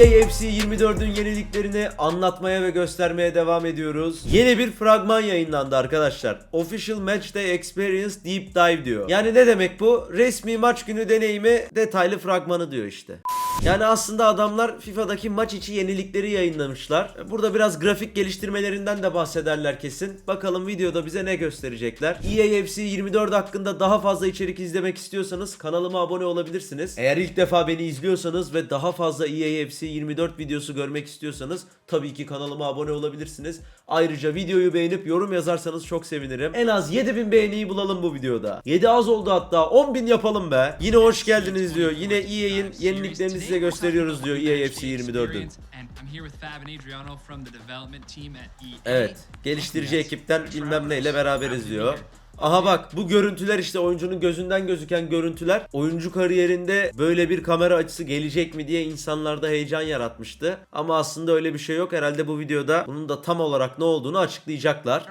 EA FC 24'ün yeniliklerini anlatmaya ve göstermeye devam ediyoruz. Yeni bir fragman yayınlandı arkadaşlar. Official Match Day Experience Deep Dive diyor. Yani ne demek bu? Resmi maç günü deneyimi detaylı fragmanı diyor işte. Yani aslında adamlar FIFA'daki maç içi yenilikleri yayınlamışlar. Burada biraz grafik geliştirmelerinden de bahsederler kesin. Bakalım videoda bize ne gösterecekler. EA FC 24 hakkında daha fazla içerik izlemek istiyorsanız kanalıma abone olabilirsiniz. Eğer ilk defa beni izliyorsanız ve daha fazla EA FC 24 videosu görmek istiyorsanız tabii ki kanalıma abone olabilirsiniz. Ayrıca videoyu beğenip yorum yazarsanız çok sevinirim. En az 7000 beğeniyi bulalım bu videoda. 7 az oldu hatta 10.000 yapalım be. Yine hoş geldiniz diyor. Yine EA'in yeniliklerini size gösteriyoruz diyor EA FC 24'ün. Evet. Geliştirici ekipten bilmem neyle beraberiz diyor. Aha bak bu görüntüler işte oyuncunun gözünden gözüken görüntüler oyuncu kariyerinde böyle bir kamera açısı gelecek mi diye insanlarda heyecan yaratmıştı. Ama aslında öyle bir şey yok. Herhalde bu videoda bunun da tam olarak ne olduğunu açıklayacaklar.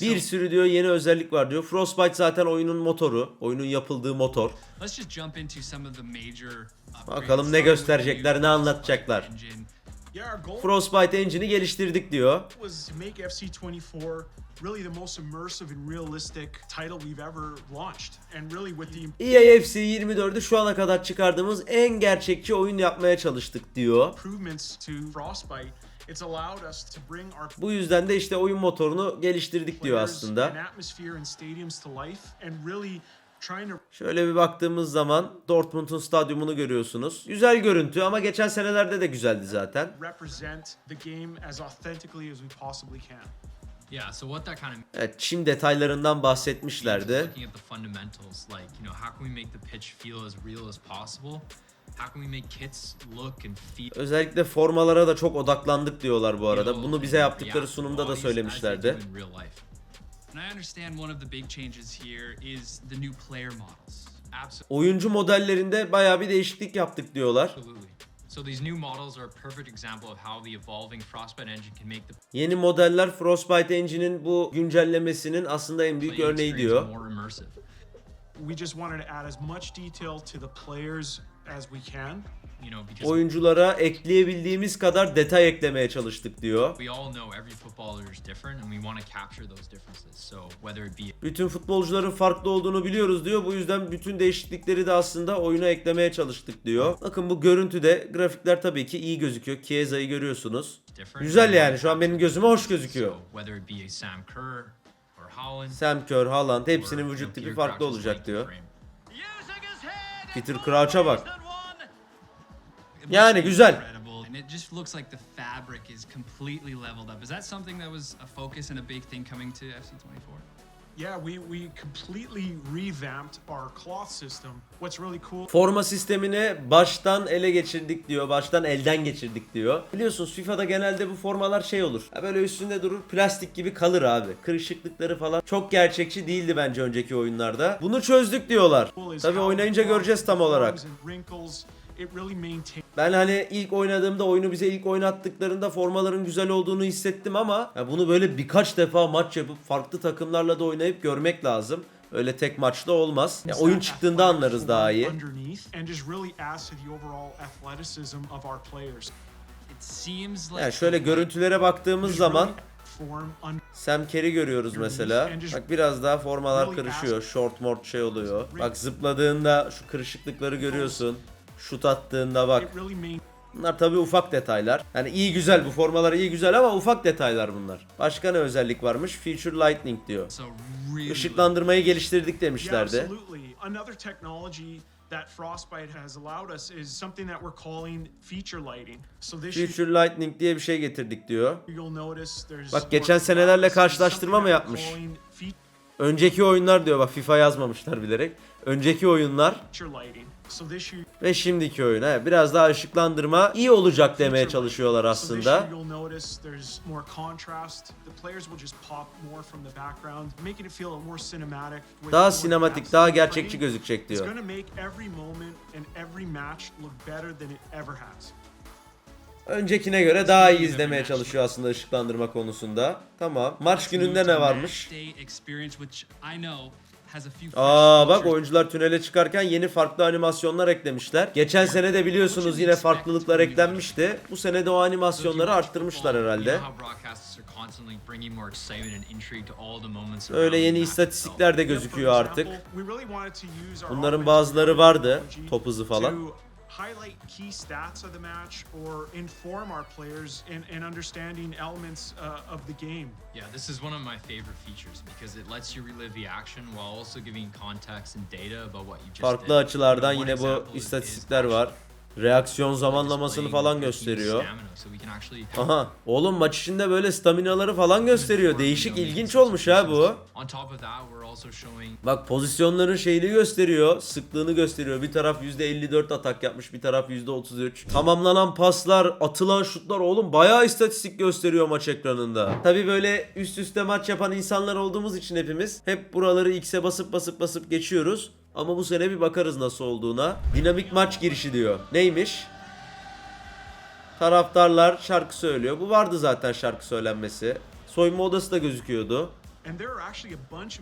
Bir sürü diyor yeni özellik var diyor. Frostbite zaten oyunun motoru. Oyunun yapıldığı motor. Bakalım ne gösterecekler, ne anlatacaklar. Frostbite Engine'i geliştirdik diyor. was to make FC24 really the most immersive and realistic title we've ever launched. And really with the EA FC 24'ü şu ana kadar çıkardığımız en gerçekçi oyun yapmaya çalıştık diyor. İmprovements to Frostbite, it's allowed us to bring our Bu yüzden de işte oyun motorunu geliştirdik diyor players aslında. and atmosphere and stadiums to life and really trying to Şöyle bir baktığımız zaman Dortmund'un stadyumunu görüyorsunuz. Güzel görüntü ama geçen senelerde de güzeldi zaten. Evet, çim detaylarından bahsetmişlerdi. Özellikle formalara da çok odaklandık diyorlar bu arada. Bunu bize yaptıkları sunumda da söylemişlerdi. Oyuncu modellerinde bayağı bir değişiklik yaptık diyorlar. Yeni modeller Frostbite Engine'in bu güncellemesinin aslında en büyük örneği diyor. We just wanted to add as much detail to the players Oyunculara ekleyebildiğimiz kadar detay eklemeye çalıştık diyor. Bütün futbolcuların farklı olduğunu biliyoruz diyor. Bu yüzden bütün değişiklikleri de aslında oyuna eklemeye çalıştık diyor. Bakın bu görüntüde grafikler tabii ki iyi gözüküyor. Chiesa'yı görüyorsunuz. Güzel yani, şu an benim gözüme hoş gözüküyor. Sam Kerr Haaland hepsinin vücut tipi farklı olacak diyor. Peter Crouch'a bak. Yani güzel. And it just looks like the fabric is completely leveled up. Is that something that was a focus and a big thing coming to FC24? Yeah, we, we completely revamped our cloth system. What's really cool Forma sistemini baştan ele geçirdik diyor. Baştan elden geçirdik diyor. Biliyorsunuz FIFA'da genelde bu formalar şey olur. Ha böyle üstünde durur plastik gibi kalır abi. Kırışıklıkları falan çok gerçekçi değildi bence önceki oyunlarda. Bunu çözdük diyorlar. Tabi oynayınca göreceğiz tam olarak. Ben hani ilk oynadığımda oyunu bize ilk oynattıklarında formaların güzel olduğunu hissettim ama bunu böyle birkaç defa maç yapıp farklı takımlarla da oynayıp görmek lazım. Öyle tek maçta olmaz. Ya oyun çıktığında anlarız daha iyi. Yani şöyle görüntülere baktığımız zaman Sam Kerry görüyoruz mesela. Bak biraz daha formalar kırışıyor. Short mort şey oluyor. Bak zıpladığında şu kırışıklıkları görüyorsun. Şut attığında bak. Bunlar tabii ufak detaylar. Yani iyi güzel bu formalar iyi güzel ama ufak detaylar bunlar. Başka ne özellik varmış? Feature Lightning diyor. Işıklandırmayı geliştirdik demişlerdi. Feature Lightning diye bir şey getirdik diyor. Bak, geçen senelerle karşılaştırma mı yapmış? Önceki oyunlar diyor bak FIFA yazmamışlar bilerek. Önceki oyunlar ve şimdiki oyun. He, biraz daha ışıklandırma iyi olacak demeye çalışıyorlar aslında. Daha sinematik, daha gerçekçi gözükecek diyor. Öncekine göre daha iyi izlemeye çalışıyor aslında ışıklandırma konusunda. Tamam. Maç gününde ne varmış? Aa bak oyuncular tünele çıkarken yeni farklı animasyonlar eklemişler. Geçen sene de biliyorsunuz yine farklılıklar eklenmişti. Bu sene de o animasyonları arttırmışlar herhalde. Öyle yeni istatistikler de gözüküyor artık. Bunların bazıları vardı. Top hızı falan. To highlight key stats of the match or inform our players in, in understanding elements uh, of the game. Yeah, this is one of my favorite features because it lets you relive the action while also giving context and data about what you just Farklı did. açılardan One yine bu example is- istatistikler var. Reaksiyon zamanlamasını falan gösteriyor. Aha. Oğlum maç içinde böyle staminaları falan gösteriyor. Değişik ilginç olmuş ha bu. Bak pozisyonların şeyini gösteriyor. Sıklığını gösteriyor. Bir taraf %54 atak yapmış. Bir taraf %33. Tamamlanan paslar, atılan şutlar oğlum bayağı istatistik gösteriyor maç ekranında. Tabi böyle üst üste maç yapan insanlar olduğumuz için hepimiz hep buraları X'e basıp basıp basıp geçiyoruz. Ama bu sene bir bakarız nasıl olduğuna. Dinamik maç girişi diyor. Neymiş? Taraftarlar şarkı söylüyor. Bu vardı zaten şarkı söylenmesi. Soyunma odası da gözüküyordu.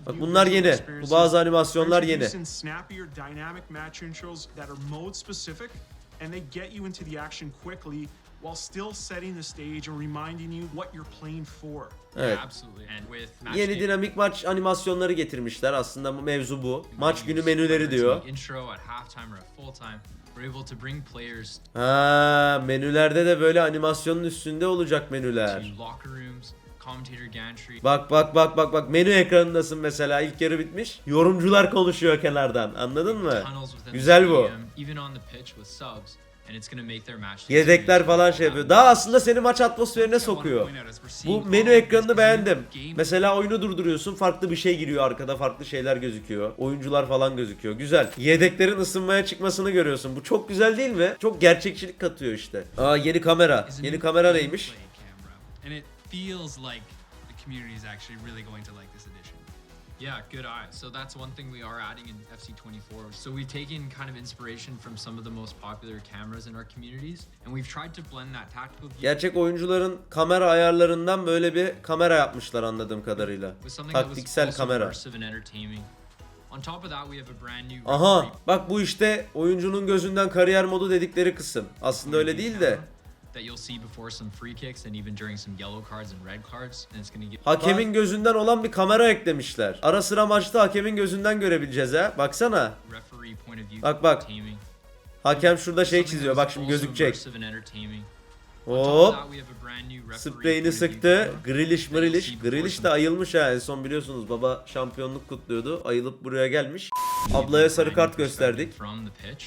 Bak bunlar yeni. Bu bazı animasyonlar yeni. While still setting the stage and reminding you what you're playing for. Evet. absolutely and with match Yeni dinamik maç animasyonları getirmişler. Aslında bu mevzu bu. Maç günü menüleri diyor. Ha, menülerde de böyle animasyonun üstünde olacak menüler. Bak bak bak bak bak menü ekranındasın mesela ilk yarı bitmiş. Yorumcular konuşuyor kenardan. Anladın mı? Güzel bu. Yedekler falan şey yapıyor. Daha aslında seni maç atmosferine sokuyor. Bu menü ekranını beğendim. Mesela oyunu durduruyorsun farklı bir şey giriyor arkada farklı şeyler gözüküyor. Oyuncular falan gözüküyor. Güzel. Yedeklerin ısınmaya çıkmasını görüyorsun. Bu çok güzel değil mi? Çok gerçekçilik katıyor işte. Aa yeni kamera. Yeni kamera neymiş? Yeah, good eye. So that's one thing we are adding in FC24. So we've taken kind of inspiration from some of the most popular cameras in our communities, and we've tried to blend that tactical view Gerçek oyuncuların kamera ayarlarından böyle bir kamera yapmışlar anladığım kadarıyla. Taktiksel kamera. Aha bak bu işte oyuncunun gözünden kariyer modu dedikleri kısım. Aslında öyle değil de. That you'll see before some free kicks and even during some yellow cards and red cards, and it's gonna give Hakemin gözünden olan bir kamera eklemişler. Ara sıra maçta hakemin gözünden görebileceğiz ha. Baksana. referee point of view Bak, bak. Hakem şurada şey çiziyor. Bak şimdi gözükecek. immersive and entertaining. Hop. Spreyini sıktı. Grilish before Grilish de ayılmış ha. En son biliyorsunuz baba şampiyonluk kutluyordu. Ayılıp buraya gelmiş. Ablaya sarı kart gösterdik.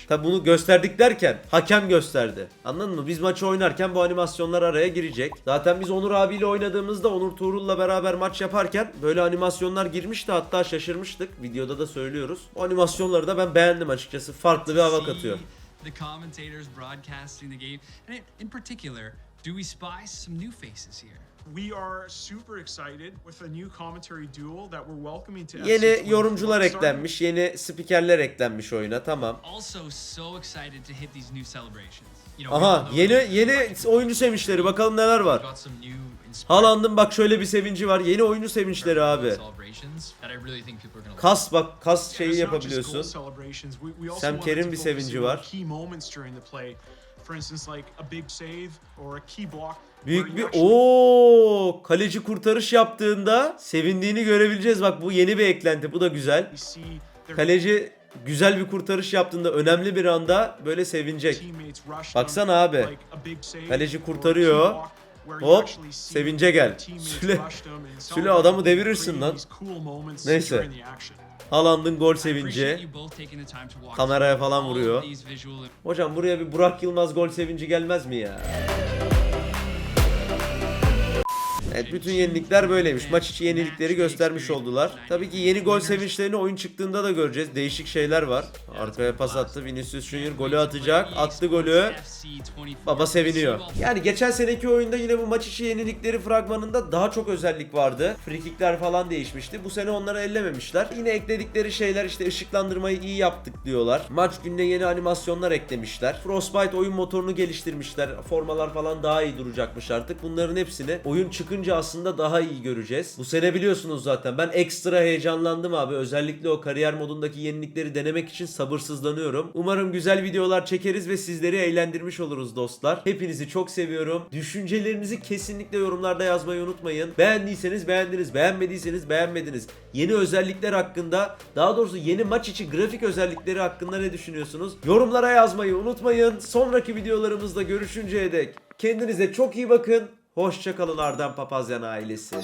Tabi bunu gösterdik derken hakem gösterdi. Anladın mı? Biz maçı oynarken bu animasyonlar araya girecek. Zaten biz Onur abiyle oynadığımızda Onur Tuğrul'la beraber maç yaparken böyle animasyonlar girmişti hatta şaşırmıştık. Videoda da söylüyoruz. O animasyonları da ben beğendim açıkçası. Farklı bir hava katıyor. The commentators broadcasting the game, and in, particular, do we spy some new faces here? We are super excited with a new commentary duel that we're welcoming to Yeni FC24. yorumcular eklenmiş, yeni spikerler eklenmiş oyuna tamam. Also, so excited to hit these new celebrations. You know, we Aha yeni yeni oyuncu sevinçleri bakalım neler var. Haaland'ın bak şöyle bir sevinci var. Yeni oyuncu sevinçleri abi. Kas bak kas şeyi yapabiliyorsun. Sam Kerr'in bir sevinci in var. On Key moments during the play. For instance, like a big save or a key block. where Büyük bir o kaleci kurtarış yaptığında sevindiğini görebileceğiz. Bak bu yeni bir eklenti. Bu da güzel. Kaleci güzel bir kurtarış yaptığında önemli bir anda böyle sevinecek. Baksana abi. Kaleci kurtarıyor. Hop, sevince gel. Süle- Süle adamı devirirsin lan. Neyse. Haaland'ın gol sevinci. Kameraya falan vuruyor. Hocam buraya bir Burak Yılmaz gol sevinci gelmez mi ya? Evet bütün yenilikler böyleymiş. Maç içi yenilikleri göstermiş oldular. Tabii ki yeni gol sevinçlerini oyun çıktığında da göreceğiz. Değişik şeyler var. Arkaya pas attı. Vinicius Junior golü atacak. Attı golü. Baba seviniyor. Yani geçen seneki oyunda yine bu maç içi yenilikleri fragmanında daha çok özellik vardı. Frikikler falan değişmişti. Bu sene onları ellememişler. Yine ekledikleri şeyler işte ışıklandırmayı iyi yaptık diyorlar. Maç gününe yeni animasyonlar eklemişler. Frostbite oyun motorunu geliştirmişler. Formalar falan daha iyi duracakmış artık. Bunların hepsini oyun çıkınca olunca aslında daha iyi göreceğiz. Bu sene biliyorsunuz zaten ben ekstra heyecanlandım abi. Özellikle o kariyer modundaki yenilikleri denemek için sabırsızlanıyorum. Umarım güzel videolar çekeriz ve sizleri eğlendirmiş oluruz dostlar. Hepinizi çok seviyorum. Düşüncelerinizi kesinlikle yorumlarda yazmayı unutmayın. Beğendiyseniz beğendiniz, beğenmediyseniz beğenmediniz. Yeni özellikler hakkında, daha doğrusu yeni maç içi grafik özellikleri hakkında ne düşünüyorsunuz? Yorumlara yazmayı unutmayın. Sonraki videolarımızda görüşünceye dek kendinize çok iyi bakın. Hoşçakalın Hoşçakalılardan Papazyan ailesi.